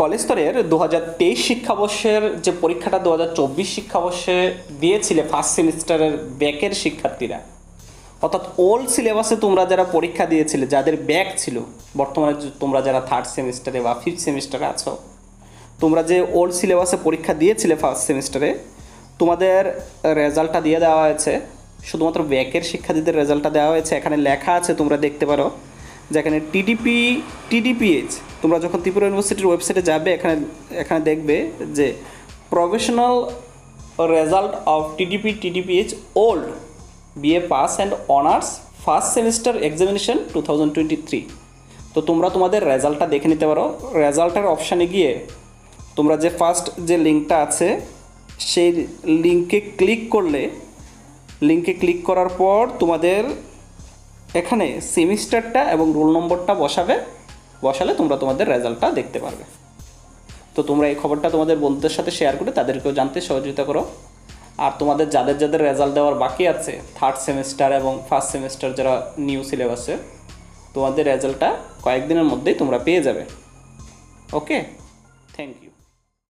College স্তরের দু হাজার তেইশ শিক্ষাবর্ষের যে পরীক্ষাটা দু হাজার চব্বিশ শিক্ষাবর্ষে দিয়েছিলে ফার্স্ট সেমিস্টারের ব্যাকের শিক্ষার্থীরা, অর্থাৎ ওল্ড সিলেবাসে তোমরা যারা পরীক্ষা দিয়েছিলে, যাদের ব্যাক ছিল, বর্তমানে তোমরা যারা থার্ড সেমিস্টারে বা ফিফথ সেমিস্টারে আছো, তোমরা যে ওল্ড সিলেবাসে পরীক্ষা দিয়েছিলে ফার্স্ট সেমিস্টারে, তোমাদের রেজাল্টটা দিয়ে দেওয়া হয়েছে, শুধুমাত্র ব্যাকের শিক্ষার্থীদের রেজাল্টটা দেওয়া হয়েছে, এখানে লেখা আছে তোমরা দেখতে পারো, যেখানে টিডিপি টিডিপিএইচ তোমরা যখন ত্রিপুরা ইউনিভার্সিটির ওয়েবসাইটে যাবে, এখানে এখানে দেখবে যে professional result of TDP TDPH old BA pass and honours first semester examination two thousand twenty three তো তোমরা তোমাদের রেজাল্টটা দেখে নিতে পারো। রেজাল্টের অপশানে গিয়ে তোমরা যে ফার্স্ট যে লিঙ্কটা আছে, সেই লিঙ্কে ক্লিক করলে, লিঙ্কে ক্লিক করার পর তোমাদের এখানে সেমিস্টারটা এবং রোল নম্বরটা বসাবে। বসালে তোমরা তোমাদের রেজাল্টটা দেখতে পারবে। তো তোমরা এই খবরটা তোমাদের বন্ধুদের সাথে শেয়ার করে তাদেরকেও জানতে সহযোগিতা করো। আর তোমাদের যাদের যাদের রেজাল্ট দেওয়ার বাকি আছে থার্ড সেমিস্টার এবং ফার্স্ট সেমিস্টার যারা নিউ সিলেবাসে তোমাদের রেজাল্টটা কয়েকদিনের মধ্যেই তোমরা পেয়ে যাবে। Okay thank you